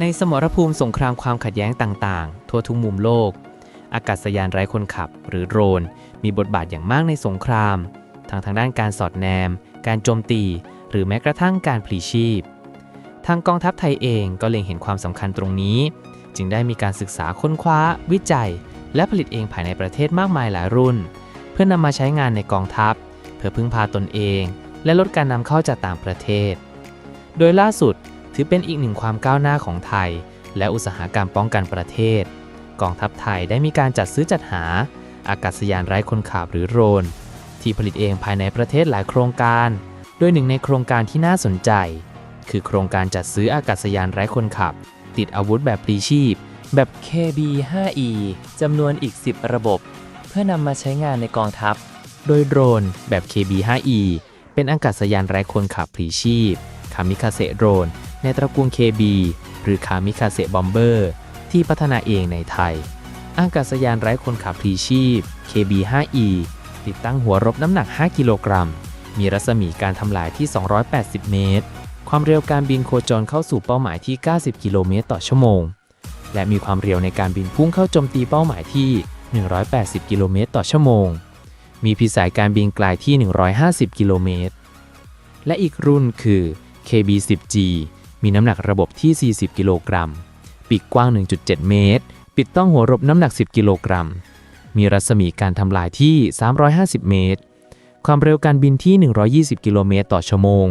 ในสมรภูมิสงครามความขัดแย้งต่างๆ ทั่วทุกมุมโลก อากาศยานไร้คนขับ หรือโดรน มีบทบาทอย่างมากในสงครามทั้งทางด้านการสอดแนม การโจมตี หรือแม้กระทั่งการพลีชีพ ทางกองทัพไทยเองก็เล็งเห็นความสำคัญตรงนี้ จึงได้มีการศึกษาค้นคว้า วิจัย และผลิตเองภายในประเทศมากมายหลายรุ่น เพื่อนำมาใช้งานในกองทัพ เพื่อพึ่งพาตนเอง และลดการนำเข้าจากต่างประเทศ โดยล่าสุด ถือเป็นอีกหนึ่งความก้าวหน้าของไทย และอุตสาหกรรมป้องกันประเทศ กองทัพไทยได้มีการจัดซื้อจัดหา อากาศยานไร้คนขับหรือโดรน ที่ผลิตเองภายในประเทศหลายโครงการ โดยหนึ่งในโครงการที่น่าสนใจ คือโครงการจัดซื้ออากาศยานไร้คนขับ ติดอาวุธแบบปรีชีพ แบบ KB5E จำนวนอีก 10 ระบบ เพื่อนำมาใช้งานในกองทัพ โดยโดรนแบบ KB5E เป็นอากาศยานไร้คนขับพลีชีพคามิคาเซโดรน ในตระกูล KB หรือคามิคาเซบอมเบอร์ที่พัฒนาเองในไทย อากาศยานไร้คนขับพลีชีพ KB5E ติดตั้งหัวรบน้ำหนัก 5 กิโลกรัม มีรัศมีการทำลายที่ 280 เมตร ความเร็วการบินโคจรเข้าสู่เป้าหมายที่ 90 กิโลเมตรต่อชั่วโมง และมีความเร็วในการบินพุ่งเข้าโจมตีเป้าหมายที่ 180 กิโลเมตรต่อชั่วโมง มีพิสัยการบินไกลที่ 150 กิโลเมตร และอีกรุ่นคือ KB10G มีน้ำหนักระบบที่ 40 กิโลกรัม ปีกกว้าง 1.7 เมตร ปิดต้องหัวรบน้ำหนัก 10 กิโลกรัม มีรัศมีการทำลายที่ 350 เมตร ความเร็วการบินที่ 120 กิโลเมตรต่อชั่วโมง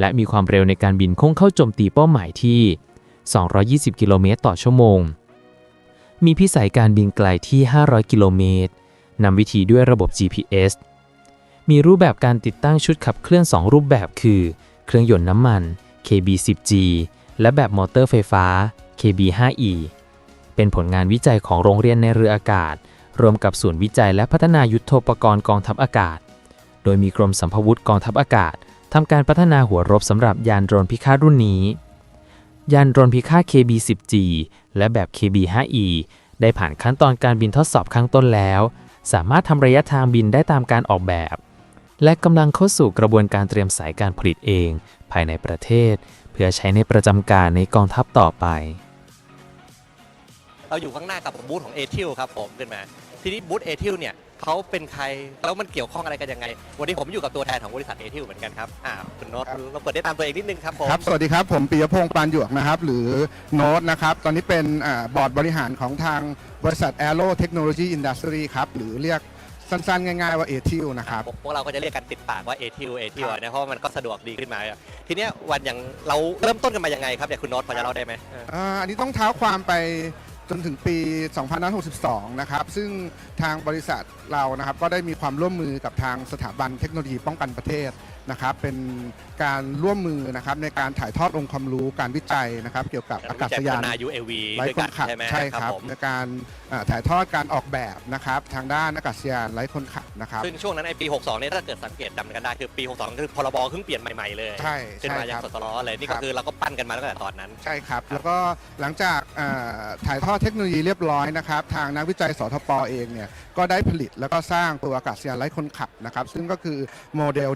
และมีความเร็วในการบินคงเข้าโจมตีเป้าหมายที่ 220 กิโลเมตรต่อชั่วโมง มีพิสัยการบินไกลที่ 500 กิโลเมตรนำวิธีด้วยระบบ GPS มีรูปแบบการติดตั้งชุดขับเคลื่อน 2 รูปแบบคือ เครื่องยนต์น้ำมัน KB10G และแบบมอเตอร์ไฟฟ้า KB5E เป็นผลงานวิจัยของโรงเรียนในเรืออากาศ รวมกับศูนย์วิจัยและพัฒนายุทโธปกรณ์กองทัพอากาศ โดยมีกรมสัมพวุธกองทัพอากาศทำการพัฒนาหัวรบสำหรับยานโดรนพิฆาตรุ่นนี้ ยานโดรนพิฆาต KB10G และแบบ KB5E ได้ผ่านขั้นตอนการบินทดสอบข้างต้นแล้ว สามารถทำระยะทางบินได้ตามการออกแบบ และกำลังเข้าสู่กระบวนการเตรียมสายการผลิตเอง ภายในประเทศ เพื่อใช้ในประจำการในกองทัพต่อไป เราอยู่ข้างหน้ากับบูธของเอทิลครับผมขึ้นมา ทีนี้บูธเอทิลเนี่ยเขาเป็นใครแล้วมันเกี่ยวข้องอะไรกันยังไง วันนี้ผมอยู่กับตัวแทนของบริษัทเอทิลเหมือนกันครับอ่าคุณโน้ตเราเปิดได้ตามตัวเองนิดนึงครับผมครับ สวัสดีครับ ผมปิยพงศ์ปานหยวกนะครับ หรือโน้ตนะครับ ตอนนี้เป็นอ่าบอร์ดบริหารของทางบริษัท Aero Technology Industry ครับ หรือเรียก สั้นๆ ง่ายๆว่า ATIL นะครับ พวกเราก็จะเรียกกันติดปากว่าเอทิลเอทิลนะเพราะว่ามันก็สะดวกดีขึ้นมา ทีเนี้ยวันอย่างเราเริ่มต้นกันมายังไงครับอยากคุณโน้ตพอจะเล่าได้ไหมอ่าอันนี้ต้องเท้าความไปจนถึงปี 2562 นะครับ ซึ่งทางบริษัทเรานะครับก็ได้มีความร่วมมือกับทางสถาบันเทคโนโลยีป้องกันประเทศ นะครับเป็นการร่วมมือนะครับในการถ่ายทอดองค์ความรู้การวิจัยนะครับ เกี่ยวกับอากาศยานนา UAV ไร้ด้วยคกันนขับใช่ไหมใช่ครับผมในการอ่าถ่ายทอดการออกแบบนะครับทางด้านอากาศยานไร้คนขับนะครับซึ่งช่วงนั้นไอปี 62เนี่ยถ้าเกิดสังเกตจำกันได้คือปี 62คือพรบเพิ่งเปลี่ยนใหม่ๆเลยใช่ขึ้นใช่มาอย่างครับสดๆเลยนี่คก็รับคือเราก็ปั้นกันมาตั้งแต่ตอนนั้นใช่ครับ แล้วก็หลังจากอ่าถ่ายทอดเทคโนโลยีเรียบร้อยนะครับทางนักวิจัยสทปเองเนี่ยก็ได้ผลิตแล้วก็สร้างตัวอากาศยานไร้คนขับนะครับซึ่งก็คือโมเดล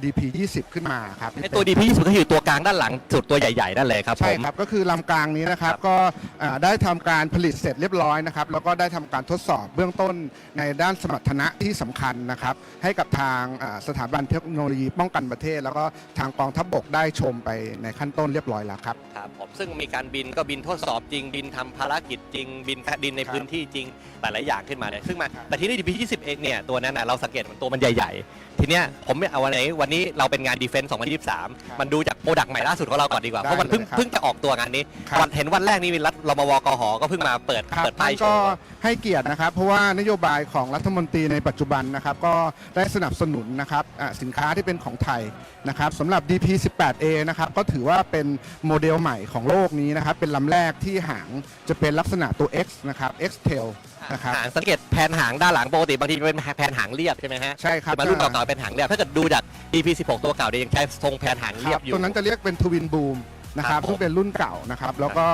DP20 ขึ้นมาครับไอตัวดีพีสุดก็คือตัวกลางด้านหลังสุดตัวใหญ่ๆนั่นเลยครับผใช่มครับ ก็คือลำกลางนี้นะครับครับก็อ่าได้ทำการผลิตเสร็จเรียบร้อยนะครับแล้วก็ได้ทำการทดสอบเบื้องต้นในด้านสมรรถนะที่สำคัญนะครับให้กับทางอ่าสถาบันเทคโนโลยีป้องกันประเทศ แล้วก็ทางกองทัพบกได้ชมไปในขั้นต้นเรียบร้อยแล้วครับ ครับผมซึ่งมีการบินก็บินทดสอบจริง บินทำภารกิจจริง บินดินในครับพื้นที่จริงหลายๆอย่างขึ้นมาเลยซึ่งมาครับ แต่ที่นี่ดีพี20เองเนี่ยตัวนั้นนะเราสังเกตมันตัวมันใหญ่ ๆ ทีเนี้ยผมไม่เอาวันไหนวันนี้เราเป็นงานดีเฟนส์2023 มันดูจากโปรดักต์ใหม่ล่าสุดของเราก่อนดีกว่าได้เพราะมันเพิ่งเลยครับเพิ่งจะออกตัวงานนี้ครับวันเห็นวันแรกนี่มีรัฐรมวกหก็เพิ่งมาเปิดครับเปิดป้ายท่านโชก็ว์ให้เกียรตินะครับ เพราะว่านโยบายของรัฐมนตรีในปัจจุบันนะครับ ก็ได้สนับสนุนนะครับอ่าสินค้าที่เป็นของไทยนะครับสำหรับ DP18A นะครับก็ถือว่าเป็นโมเดลใหม่ของโลกนี้นะครับเป็นลำแรกที่หางจะเป็นลักษณะตัว X นะครับ X tail นะครับ หางสังเกตแผนหางด้านหลังปกติบางทีเป็นแผนหางเรียบใช่ไหมฮะใช่ครับมารุ่นเก่าๆเป็นหางเรียบถ้าเกิดดูจาก DP16 ตัวเก่าเนี่ยยังใช้ทรงแผนหางคเรียรับบอยู่ ตัวนั้นจะเรียกเป็นทวินบูมนะครับครับผมซึ่งเป็นรุ่นเก่านะครับ แล้วก็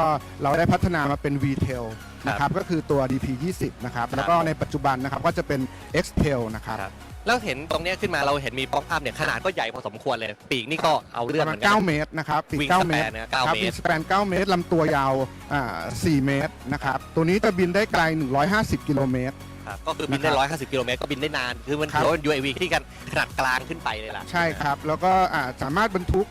เราได้พัฒนามาเป็น V tail นะครับก็คือตัว DP20 นะครับแล้วก็ในปัจจุบันนะครับก็จะเป็น X tail นะครับครับ แล้วเห็นตรงเนี้ยขึ้นมาเราเห็นมีป๊อปอัพเนี่ยขนาดก็ใหญ่พอสมควรเลย ปีกนี่ก็เอาปเรื่องระเหมามืณอนกัน9เมตรนะครับปีกวิ่ง9สเมแปตนรเนี่ยครั9บเมวิตงรสแปน9เมตรลำตัวยาวอ่า4เมตรนะครับตัวนี้จะบินได้ไกล 150 กิโลเมตร ครับก็คือบินได้นะครับ150 กิโลเมตรก็บินได้นาน คือมันครับ ถือว่าเป็น UAV ที่กันขนาดกลางขึ้นไปเลยล่ะ ใช่ครับ แล้วก็อ่าสามารถบรรทุก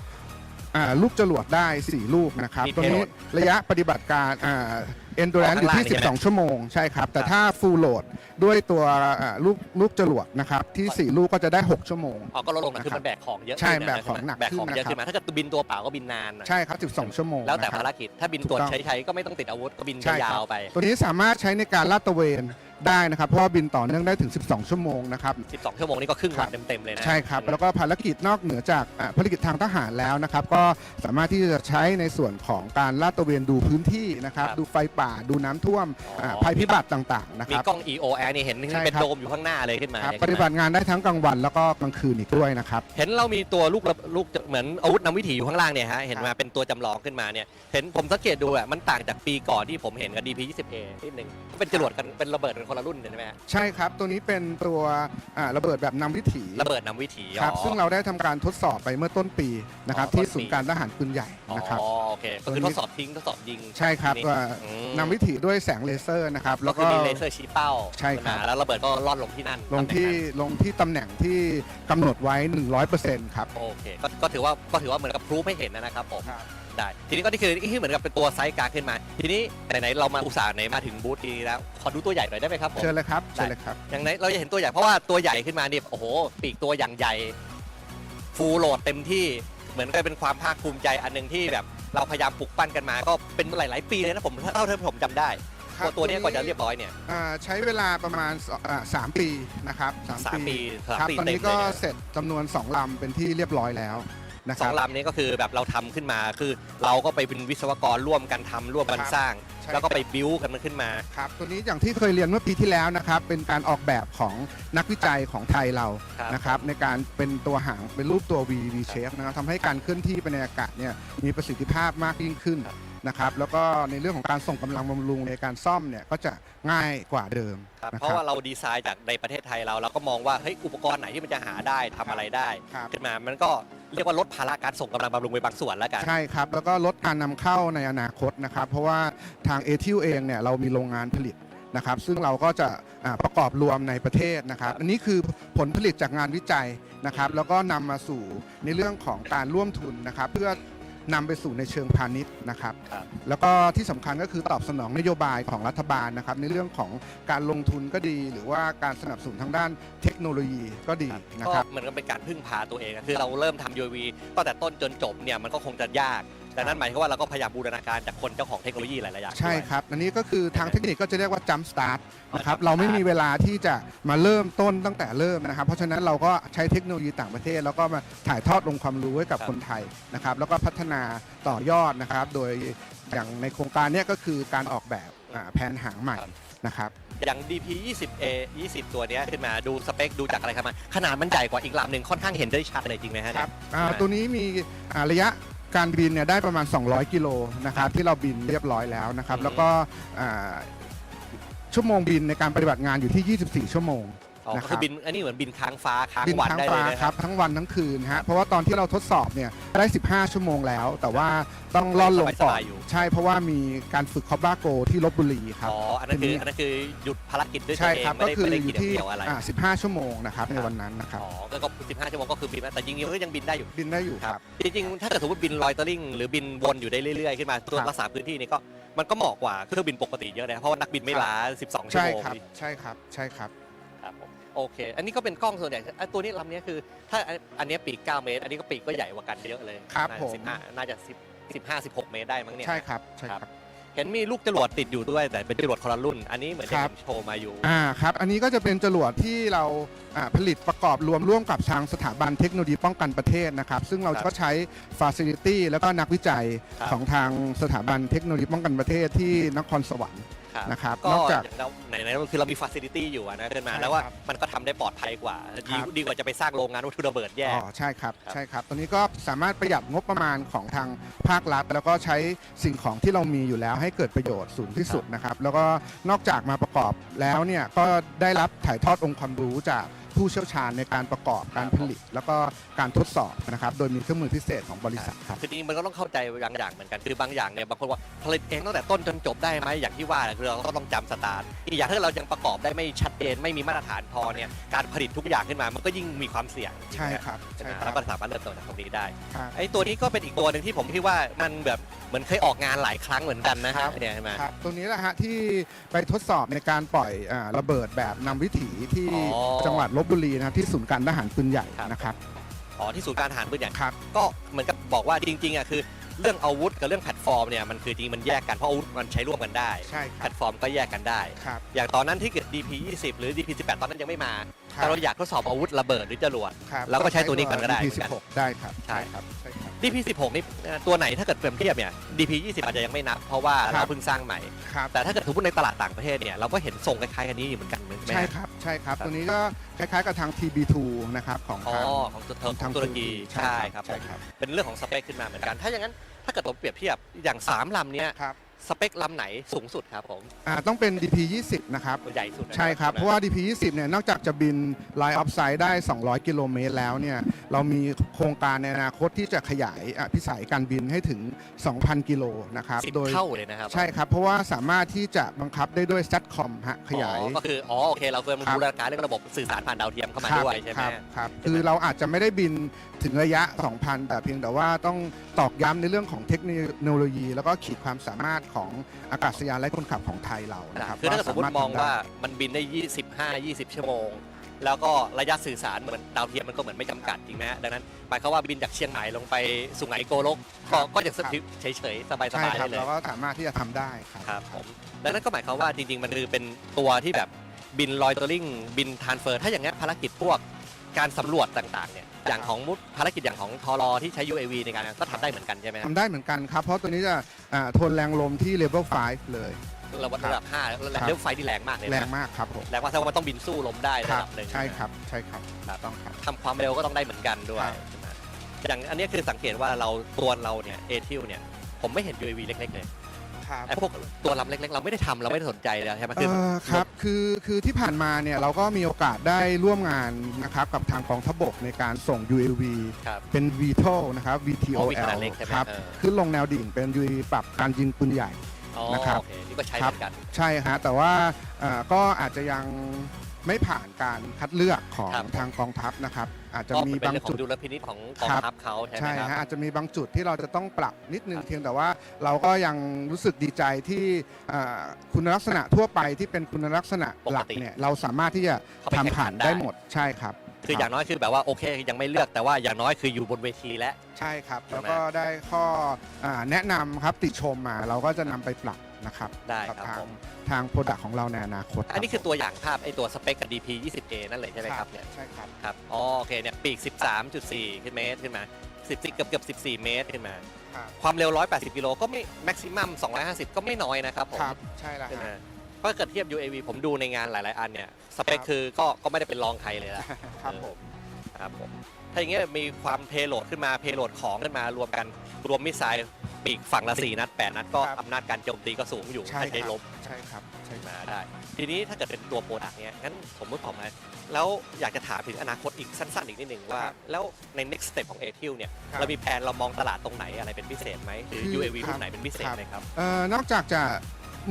อ่าลูกจรวดได้ 4 ลูกนะครับ มีตัวนี้ payload ระยะปฏิบัติการอ่า endurance อออกข้างล่างยู่ที่นี่ใช่ไหม12 ชั่วโมงใช่ครับ แต่ครับถ้า full load ด้วยตัวอ่าลูกลูกจรวดนะครับที่ 4 ลูกก็จะได้ 6 ชั่วโมง อ๋อก็ลดลงนะคือมันแบกของเยอะใช่ขึ้นนะแบกของหนักแบกของขึ้นเยอะนะครับขึ้นมาถ้าเกิดบินตัวเปล่าก็บินนานหน่อยใช่ครับ 12 ชั่วโมงแล้วแต่นะครับ ภารกิจถ้าบินตรวจถูกต้อง ใช้ๆก็ไม่ต้องติดอาวุธก็บินใช่ครับยาวๆไป ตัวนี้สามารถใช้ในการลาดตระเวนได้นะครับ เพราะว่าบินต่อเนื่องได้ถึง 12 ชั่วโมงนะครับ 12 ชั่วโมงนี่ก็ครึ่งครัวันบเต็มๆเลยนะใช่ครับ แล้วก็ภารกิจนอกเหนือจากอ่าภารกิจทางทหารแล้วนะครับ ก็สามารถที่จะใช้ในส่วนของการลาดตระเวนดูพื้นที่นะครับครับดูไฟป่าดูน้ำท่วมอ๋ออ่าภัยพิบัติต่างๆนะคมีรับ กล้อง EOR นี่เห็นใช่เป็นครับโดมอยู่ข้างหน้าเลยขึ้นมาครับเนี่ยปฏิบัติงานได้ทั้งกลางวันแล้วก็กลางคืนอีกด้วยนะครับ เห็นเรามีตัวลูกระลูกเหมือนอาวุธนำวิถีอยู่ข้างล่างเนี่ยฮะเห็นครับมาเป็นตัวจำลองขึ้นมาเนี่ยเห็นผมสังเกตดูอะมันต่างจากปีก่อนที่ผมเห็นกับ DP 20A นิดนึงเป็นจรวดกันเป็นระเบิดกันคนละรุ่นใช่ไหมฮะใช่ครับ ตัวนี้เป็นตัวอ่าระเบิดแบบนำวิถีระเบิดนำวิถีครับอ๋อซึ่งเราได้ทำการทดสอบไปเมื่อต้นปีนะครับอ๋อต้นปีที่ศูนย์การทหารปืนใหญ่นะครับ อ๋อโอเคก็คือตัวทนี้ดสอบทิ้งทดสอบยิงใช่ครับทีนี้ว่าอืมนำวิถีด้วยแสงเลเซอร์นะครับ แล้แล้ววก็ก็ มีเลเซอร์ชี้เป้าใช่ครับมาแล้วระเบิดก็ล่อนลงที่นั่นลงที่ตำแหน่นั้นลงที่ตำแหน่งที่กำหนดไว้ 100%ครับ โอเคก็ก็ถือว่าก็ถือว่าเหมือนกับพรูฟให้เห็นนะครับผมได้ ทีนี้ก็นี่คือนี่คือเหมือนกับเป็นตัวไซส์กลางขึ้นมา ทีนี้ไหนๆเรามาอุตส่าห์ไหนมาถึงบูธนี้แล้วขอดูตัวใหญ่หน่อยได้ไหมครับผม เชิญเลยครับได้เชิญเลยครับ อย่างไหนเราจะเห็นตัวใหญ่เพราะว่าตัวใหญ่ขึ้นมานี่โอ้โห ปีกตัวอย่างใหญ่ ฟูลโหลดเต็มที่เหมือนกับเป็นความภาคภูมิใจอันหนึ่งที่แบบ เราพยายามปลุกปั้นกันมา ก็เป็นหลาย ๆ ปีเลยนะผมเท่าที่ผมจำได้ครับตัวตัวเนี้ยกว่าจะเรียบร้อยเนี่ยอ่าใช้เวลาประมาณสอ่าสามปีนะครับสามสามปีสามครับปีตอนเต็มนี้เลก็ยเนี่ยเสร็จจำนวน2ลำเป็นที่เรียบร้อยแล้ว นะคสอรับงลำนี้ก็คือแบบเราทำขึ้นมาคือเราก็ไปเป็นวิศวกรร่วมกันทำร่วมกันครับสร้างใช่แล้วก็ไปบิวกันมันขึ้นมาครับตัวนี้อย่างที่เคยเรียนเมื่อปีที่แล้วนะครับเป็นการออกแบบของนักวิจัยของไทยเราครับนะครับในการเป็นตัวหางเป็นรูปตัว V V shape นะครับทำให้การเคลื่อนที่ไปในอากาศเนี่ยมีประสิทธิภาพมากยิ่งขึ้นนะครับแล้วก็ในเรื่องของการส่งกำลังบำรุงในการซ่อมเนี่ยก็จะง่ายกว่าเดิมครับนะเพคราะรับว่าเราดีไซน์จากในประเทศไทยเราเราก็มองว่าเฮ้ยอุปกรณ์ไหนที่มันจะหาได้ทำอะไรได้ครับขึ้นมามันก็ เรียกว่าลดภาระการส่งกำลังบำรุงไปบางส่วนแล้วกัน ใช่ครับ แล้วก็ลดการนำเข้าในอนาคตนะครับ เพราะว่าทางเอทิวเองเนี่ยเรามีโรงงานผลิตนะครับ ซึ่งเราก็จะอ่าประกอบรวมในประเทศนะครับครับ อันนี้คือผลผลิตจากงานวิจัยนะครับ แล้วก็นำมาสู่ในเรื่องของการร่วมทุนนะครับ เพื่อ นำไปสู่ในเชิงพาณิชย์นะครับ ครับ แล้วก็ที่สำคัญก็คือตอบสนองนโยบายของรัฐบาลนะครับ ในเรื่องของการลงทุนก็ดี หรือว่าการสนับสนุนทางด้านเทคโนโลยีก็ดีนะก็ครับ เหมือนกับเป็นการพึ่งพาตัวเองอะคือเราเริ่มทำ UAV ตั้งแต่ต้นจนจบเนี่ยมันก็คงจะยาก แต่นั่นหมายความว่าเราก็พยายามบูรณาการจากคนเจ้าของเทคโนโลยีหลายๆอย่างใช่ด้วย ครับ อันนี้ก็คือทางเทคนิคก็จะเรียกว่า jump start นะครับ jump เราไม่ start มีเวลาที่จะมาเริ่มต้นตั้งแต่เริ่มนะครับ เพราะฉะนั้นเราก็ใช้เทคโนโลยีต่างประเทศ แล้วก็มาถ่ายทอดองค์ความรู้ให้กับครับ คนไทยนะครับ แล้วก็พัฒนาต่อยอดนะครับ โดยอย่างในโครงการเนี้ยก็คือการออกแบบอ่าแผนหางใหม่นะครับ อย่าง DP 20A 20 ตัวเนี้ยขึ้นมาดูสเปคดูจากอะไรครับมาขนาดมันใหญ่กว่าอีกลำหนึ่งค่อนข้างเห็นได้ชัดเลยจริงไหมฮะครับอ่าเนี่ยตัวนี้มีอ่าระยะ การบินเนี่ยได้ประมาณ 200 กิโลนะครับที่เราบินเรียบร้อยแล้วนะครับอืมแล้วก็อ่าชั่วโมงบินในการปฏิบัติงานอยู่ที่ 24 ชั่วโมง อ๋อนะคคืรับอบินอันนี้เหมือนบินค้างฟ้าค้างบินวันทั้งได้เลฟ้ายนะครับทั้งวันทั้งคืนฮะเพราะว่าตอนที่เราทดสอบเนี่ยได้ 15 ชั่วโมงแล้ว แต่ว่าต้องล่อนลงก่อนสบายๆอยู่ ใช่เพราะว่ามีการฝึกคอบบ้าโกที่ลบบุรีครับ อ๋ออันนั้นทีคือนี้ อันนั้นคือหยุดภารกิจด้วยตัใช่วเองครับไม่ก็ได้คือไม่ได้อกินยู่ที่เดียวอะไรอ่า15 ชั่วโมงนะครับในวันนั้นนะครับอ๋อก็ก็15ชั่วโมงก็คือบินได้แต่จริงๆมันก็ยังบินได้อยู่บินได้อยู่ครับ จริงๆถ้าเกิดสมมติบินลอยเตอริงหรือบินวนอยู่ได้เรื่อยๆขึ้นมาตัวครับ รักษาพื้นที่นี่ก็มันก็เหมาะกว่าเครื่องบินปกติเยอะนะเพราะว่านักบินไม่ล้า 12 ชั่วใช่โมงครับใช่ครับใช่ครับ ครับผมโอเค อันนี้ก็เป็นกล้องส่วนใหญ่อะตัวนี้ลำนี้คือ ถ้าอันอันนี้ปีก 9 เมตร อันนี้ก็ปีกก็ใหญ่กว่ากันเยอะเลยครับน่าผมจะ15น่าจะ10 15 16 เมตรได้มั้งเนี่ย ใช่ครับ ใช่ครับ เห็นมีลูกจรวดติดอยู่ด้วยแต่เป็นจรวดคนละรุ่น อันนี้เหมือนคที่รับ ผมโชว์มาอยู่ อ่าครับ อันนี้ก็จะเป็นจรวดที่เราอ่าผลิตประกอบรวมร่วมกับทางสถาบันเทคโนโลยีป้องกันประเทศนะครับ ซึ่งเราครับก็ใช้ฟ a ซิลิตี้แล้วก็นักวิจัยครับ ของทางสถาบันเทคโนโลยีป้องกันประเทศที่นครสวรรค์ ครับนะครับก็นอกจากเราไหนๆคือเรามีฟ a ซิลิตี้อยู่อะนะเดินมาใช่แล้วว่าครับมันก็ทำได้ปลอดภัยกว่าดีครับดีกว่าจะไปสร้างโรงงานวัตถุระเบิดแยอ๋กอใช่ครับครับใช่ครับตัวนี้ก็สามารถประหยัดงบประมาณของทางภาครัฐ แล้วก็ใช้สิ่งของที่เรามีอยู่แล้วให้เกิดประโยชน์สูงที่สุดนะครับแล้วก็นอกจากมาประกอบแล้วเนี่ยก็ได้รับถ่ายทอดองค์ความรู้จาก ผู้ผู้เชี่ยวชาญในการประกอบการผลิต แล้วก็การทดสอบนะครับโดยมีเครื่องมือพิเศษของบริษัทครับ คือจริงๆมันก็ต้องเข้าใจบางอย่างเหมือนกันคือบางอย่างเนี่ยบางคนว่าผลิตเองตั้งแต่ต้นจนจบได้ไหมอย่างที่ว่าเนี่ยคือเราก็ต้องจำสตาร์ทอีกอย่างถ้าเรายังประกอบได้ไม่ชัดเจนไม่มีมาตรฐานพอเนี่ยการผลิตทุกอย่างขึ้นมามันก็ยิ่งมีความเสี่ยงใช่ครับใช่ใช่ไหมครัแล้บวก็สามารถเริ่มต้นจากตรงนี้ได้ครับไอ้ตัวนี้ก็เป็นอีกตัวหนึ่งที่ผมคิดว่ามันแบบเหมือนเคยออกงานหลายครั้งเหมือนกันนะครับเนี่ยใช่ไหม ครับตรงนี้แหละฮะที่ไปทดสอบในการปล่อยอาระเบิดแบบนำวิถีที่อ๋อ จังหวัดลบบุรีนะครับที่ศูนย์การทหารปืนใหญ่นะครับอ๋อที่ศูนย์การทหารปืนใหญ่ครับก็เหมือนกับบอกว่าจริงๆอะคือ เรื่องอาวุธกับเรื่องแพลตฟอร์มเนี่ยมันคือจริงมันแยกกันเพราะอาวุธมันใช้ร่วมกันได้ใช่แพลตฟอร์มก็แยกกันได้ครับอย่างตอนนั้นที่เกิด DP 20 หรือ DP 18 ตอนนั้นยังไม่มาแต่เราอยากทดสอบอาวุธระเบิดหรือจรวดครับแล้วก็ใช้ตัวนี้กันก็ได้ DP เหมือนกัน16ได้ครับใช่ครับใช่ครับ DP 16นี่เอ่อตัวไหนถ้าเกิดเปรียบเทียบเนี่ย DP 20อาจจะยังไม่นับ เพราะว่าครัเราบเพิ่งสร้างใหม่ ครับ แต่ถ้าเกิดสมมติในตลาดต่างประเทศเนี่ยเราก็เห็นทรงคล้ายๆกันนี้อยู่เหมือนกันไหมใช่ครับ ใช่ครับ ครับ ตัวนี้ก็คล้ายๆกับทาง TB2 นะครับของอ๋อทางของตัวเทอมของตุรกีใช่ครับใช่ครับ เป็นเรื่องของสเปคขึ้นมาเหมือนกัน ถ้าอย่างนั้นถ้าเกิดผมเปรียบเทียบอย่างสามลำเนี้ยครับ สเปคลำไหนสูงสุดครับผมอ่าต้องเป็น DP 20นะครับ ตัวใหญ่สุดนะใช่ครับ เพราะว่า DP 20เนี่ยนอกจากจะบิน Line of Sight ได้ 200 กิโลเมตรแล้วเนี่ยเรามีโครงการในอนาคตที่จะขยายอะพิสัยการบินให้ถึง 2,000 กิโลนะครับสิบโดยเท่าเลยนะครับใช่ครับ เพราะว่าสามารถที่จะบังคับได้ด้วย SATCOM ฮะขยาย อ๋อก็คืออ๋อโอเค เราเคยมาครับ บูรณาการเรื่องระบบสื่อสารผ่านดาวเทียมเข้ามาครับด้วยใช่ไหม ครับครับคือเราอาจจะไม่ได้บินถึงระยะ 2,000 แต่เพียงแต่ว่าต้องตอกย้ำในเรื่องของเทคโนโลยี แล้วก็ขีดความสามารถของอากาศยานไร้คนขับของไทยเรานะครับคือถ้าเกิดสมมติสรถมองทำได้ว่ามันบินได้ 25 20 ชั่วโมง แล้วก็ระยะสื่อสารเหมือนดาวเทียมมันก็เหมือนไม่จำกัดจริงไหมฮะดังนั้นหมายความว่าบินจากเชียงใหม่ลงไปสุไหงโกลกครัก็บก็ยังสถิตเฉยๆสบายใช่ๆครัได้บเลยเราก็สามารถที่จะทำได้ครับครับผมดังนั้นก็หมายความว่าจริงๆมันคือเป็นตัวที่แบบบินลอยตัวลิงบินทานเฟอร์ ถ้าอย่างนี้นภารกิจพวกการสำรวจต่างๆเนี่ย อย่างของมุดภารกิจอย่างของทอรอที่ใช้ UAV ในการก็ทำได้เหมือนกันใช่ไหมครับทำได้เหมือนกันครับ เพราะตัวนี้จะอ่าทนแรงลมที่ level 5เลย ระดับระดับ5แล้วครับ เรื่องไฟที่แรงมากเลยแรงนะมากครับผมแรงว่าถ้าว่ามันต้องบินสู้ลมได้คระรับดับหนึ่งใช่ครับใช่ครับครับ ต้องครับ ทำความเร็วก็ต้องได้เหมือนกันด้วยครับ ใช่ไหมอย่างอันนี้คือสังเกตว่าเราตัวเราเนี่ยเอทิวเนี่ยผมไม่เห็น UAV เล็กๆเลย ครับ ไอ้พวกตัวลำเล็กๆ เราไม่ได้ทำเราไม่ได้สนใจเลยใช่ไหมคือ เอ่อครับคือคือที่ผ่านมาเนี่ยเราก็มีโอกาสได้ร่วมงานนะครับกับทางกองทัพบกในการส่ง UAV ครับเป็น VTOL นะครับ อ๋อมีขนาด VTOL เล็กใช่ไหมครับเออ ขึ้นลงแนวดิ่งเป็น UAV ปรับการยิงปืนใหญ่ อ๋อนะครับ โอเคนี่ก็ใช้เหมือนกัน ใช่ฮะแต่ว่าเอ่อก็อาจจะยัง ไม่ผ่านการคัดเลือกของครับ ทางกองทัพนะครับ อาจจะก็มีเป็นบางเรื่องขอจุงดดุลพินิจของกองครับ ทัพเขาใช่ไหมใช่ครับฮะอาจจะมีบางจุดที่เราจะต้องปรับนิดนึงครับเพียงแต่ว่าเราก็ยังรู้สึกดีใจที่เอ่อคุณลักษณะทั่วไปที่เป็นคุณลักษณะหลักเนี่ยเราสามารถที่จะเข้าไปทำแข่งผ่าขันนได้หมดใช่ครับคืออย่างน้อยคือแบบว่าโอเคยังไม่เลือกแต่ว่าอย่างน้อยคืออยู่บนเวทีแล้ว ใช่ครับ ใช่แล้วไหมก็ได้ข้ออาแนะนำครับติชมมาเราก็จะนำไปปรับ นะครับได้กับครับทางผม ทางโปรดักของเราในอนาคตอันนี้คือตัวอย่างภาพไอ้ตัวสเปคกับ DP 20A นั่นเลยใช่ไหมครับเนี่ยใช่ครับ ครับอ๋อโอเคเนี่ยปีก 13.4ขึ้นเมตรขึ้นมา10เกือบเกือบ14 เมตรขึ้นมา ครับ ความเร็ว 180 กิโลก็ไม่แม็กซิมัม250 ก็ไม่น้อยนะครับผมครับ ใช่แล้วใช่ไหมฮะเพราะเกิดเทียบ UAV ผมดูในงานหลาย ๆ อันเนี่ย สเปคครับคือก็ก็ไม่ได้เป็นรองใครเลยละครับผม ครับผม ถ้าอย่างเงี้ยมีความเพโหลดขึ้นมาเพโหลดของขึ้นมารวมกันรวมมิสไซล์ปีกฝั่งละ4นัด8นัดก็ครับ อำนาจการโจมตีก็สูงอยู่ใช่ถ้าใช้ครัลบบมใช่ครับใช่ครับ มาได้ ทีนี้ถ้าเกิดเป็นตัวโปรดักต์เนี้ยงั้นสมมติผมนะแล้วอยากจะถามถึงอนาคตอีกสั้นๆ อีกนิดหนึ่งว่า ครับแล้วใน next step ของ a t i l เนี่ย ครับเรามีแผนเรามองตลาดตรงไหนอะไรเป็นพิเศษไหมหรือ คือ UAV ครัรุ่บนไหนเป็นพิเศษครับไหมครับ เอ่อนอกจากจะ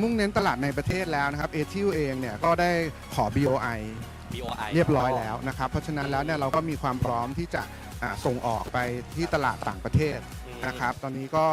มุ่งเน้นตลาดในประเทศแล้วนะครับเอทิวเองเนี่ยก็ได้ขอ BOI BOI เรียบร้อยแล้วนะครับ เพราะฉะนั้นแล้วเนี่ยเราก็มีความพร้อมที่จะอ่าส่งออกไปที่ตลาดต่างประเทศอืม นะครับ ตอนนี้ก็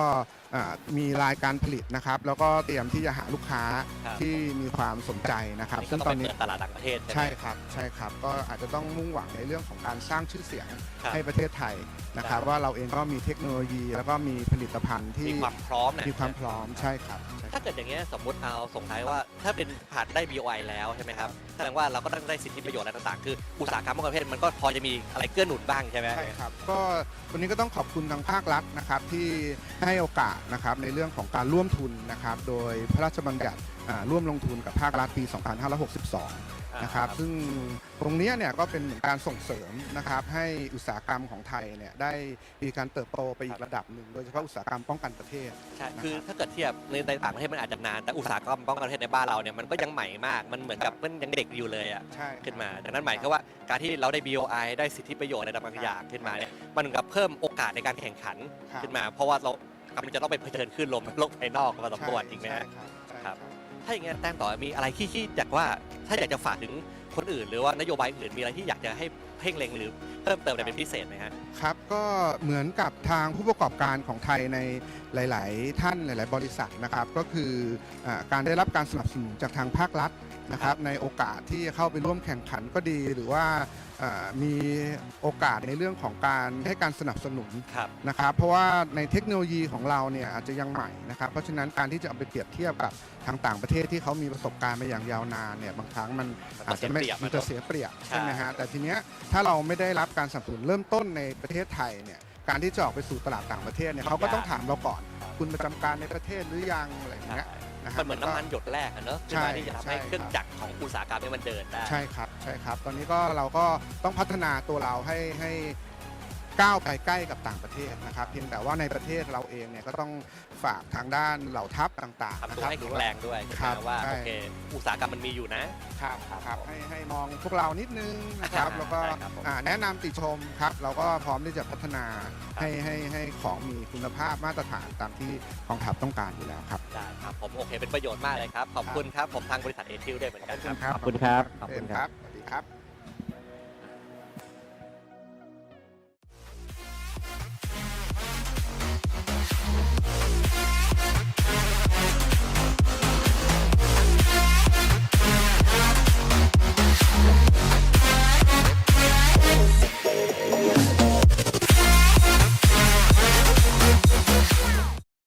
อ่ามีรายการผลิตนะครับ แล้วก็เตรียมที่จะหาลูกค้าครับ ที่มีความสนใจนะครับนี่ก็ซึ่งต้องตไปอนนี้เปิดตลาดต่างประเทศใช่ไหมใช่ครับใช่ครับ ก็อาจจะต้องมุ่งหวังในเรื่องของการสร้างชื่อเสียงครับให้ประเทศไทยนะครับครับว่าเราเองก็มีเทคโนโลยี แล้วก็มีผลิตภัณฑ์ที่มีความพร้อมนะมีความพร้อมใช่ครับใช่ถ้าเกิดอย่างเงี้ยสมมติเอาส่งท้ายว่า ถ้าเป็นผ่านได้ BOI แล้วใช่ไหมครับแสดงว่าเราก็ต้องได้สิทธิประโยชน์อะไรต่างๆ คืออุตสาหกรรมบางประเภทมันก็พอจะมีอะไรเกื้อหนุนบ้างใช่ไหม ใช่ครับก็วันนี้ก็ต้องขอบคุณทางภาครัฐนะครับที่ให้โอกาสสนะครับในเรื่องของการร่วมทุนนะครับโดยพระราชบัญญัติอ่าร่วมลงทุนกับภาครัฐปี 2562 นะครับซึ่งตรงเนี้ยเนี่ยก็เป็นเหมือนการส่งเสริมนะครับให้อุตสาหกรรมของไทยเนี่ยได้มีการเติบโตไปอีกระดับหนึ่งโดยเฉพาะอุตสาหกรรมป้องกันประเทศใช่คือถ้าเกิดเทียบในในต่างประเทศมันอาจจะนานแต่อุตสาหกรรมป้องกันประเทศในบ้านเราเนี่ยมันก็ยังใหม่มากมันเหมือนกับมันยังเด็กอยู่เลยอะใช่ขึ้นมา ดังนั้นหมายความว่าการที่เราได้ BOI ได้สิทธิประโยชน์อะไรบางอย่างขึ้นมาเนี่ยมันเหมือนกับเพิ่มโอกาสในการแข่งขันครับขึ้นมา เพราะว่าเรา กำลังจะต้องไปเผชิญขึ้นลมโลกภายนอกพอสมควรจริงไหมฮะ ใช่ครับ ถ้าอย่างงั้นแต้มต่อมีอะไรที่ที่อยากว่าถ้าอยากจะฝากถึงคนอื่น หรือว่านโยบายอื่นมีอะไรที่อยากจะให้เพ่งเล็งหรือเพิ่มเติมอะไรเป็นพิเศษไหมฮะ ครับก็เหมือนกับทางผู้ประกอบการของไทยในหลาย ๆ ท่านหลาย ๆ บริษัทนะครับ ก็คืออาการได้รับการสนับสนุนจากทางภาครัฐ นะครับในโอกาสที่จะเข้าไปร่วมแข่งขันก็ดี หรือว่าอ่ามีโอกาสในเรื่องของการให้การสนับสนุนครับนะครับ เพราะว่าในเทคโนโลยีของเราเนี่ยอาจจะยังใหม่นะครับ เพราะฉะนั้นการที่จะเอาไปเปรียบเทียบกับทางต่างประเทศที่เขามีประสบการณ์มาอย่างยาวนานเนี่ยบางครั้งมันมันอาจจะไม่เสียเปรียบมันจะเสียเปรียบใช่ใช่ไหมฮะแต่ทีเนี้ยถ้าเราไม่ได้รับการสนับสนุนเริ่มต้นในประเทศไทยเนี่ยการที่จะออกไปสู่ตลาดต่างประเทศเนี่ยเขาก็ต้องถามเราก่อน คุณประจำการในประเทศหรือยังอะไรอย่างเงี้ย นะคมัรันบเหมือนน้ำมันหยดแรกอะเนอะขึ้นมาที่จะทำให้ใช่ เครื่องจักรของอุตสาหกรรมนี้มันเดินได้ ใช่ครับใช่ครับ ตอนนี้ก็เราก็ต้องพัฒนาตัวเราให้ให้ ก้าวไปใกล้กับต่างประเทศนะครับเพียงแต่ว่าในประเทศเราเองเนี่ยก็ต้องฝากทางด้านเหล่าทัพต่างๆทำนะตัวครับให้หรืแข็องว่า แรงด้วยใช่ไหครัมบว่าใช่ โอเคอุตสาหกรรมมันมีอยู่นะ ครับครับให้ให้มองพวกเรานิดนึงนะครับอ่าแล้วก็ได้ครับผม อ่าแนะนำติชมครับ เราก็พร้อมที่จะพัฒนาครับให้ให้ให้ของมีคุณภาพมาตรฐานตามที่กองทัพต้องการอยู่แล้วครับ ได้ครับผมโอเคเป็นประโยชน์มากเลยครับ ขอบคุณครับ ผมทางบริษัทเอทิวด้วยเหมือนกันครับครับขอบคุณครับ ขอบคุณครับ สวัสดีครับ